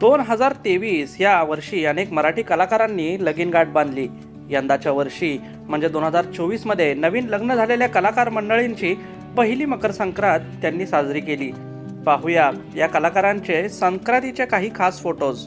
दोन हजार तेवीस या वर्षी अनेक मराठी कलाकारांनी लगीन गाठ बांधली. यंदाच्या वर्षी म्हणजे दोन हजार चोवीसमध्ये नवीन लग्न झालेल्या कलाकार मंडळींची पहिली मकर संक्रांत त्यांनी साजरी केली. पाहूया या कलाकारांचे संक्रांतीचे काही खास फोटोज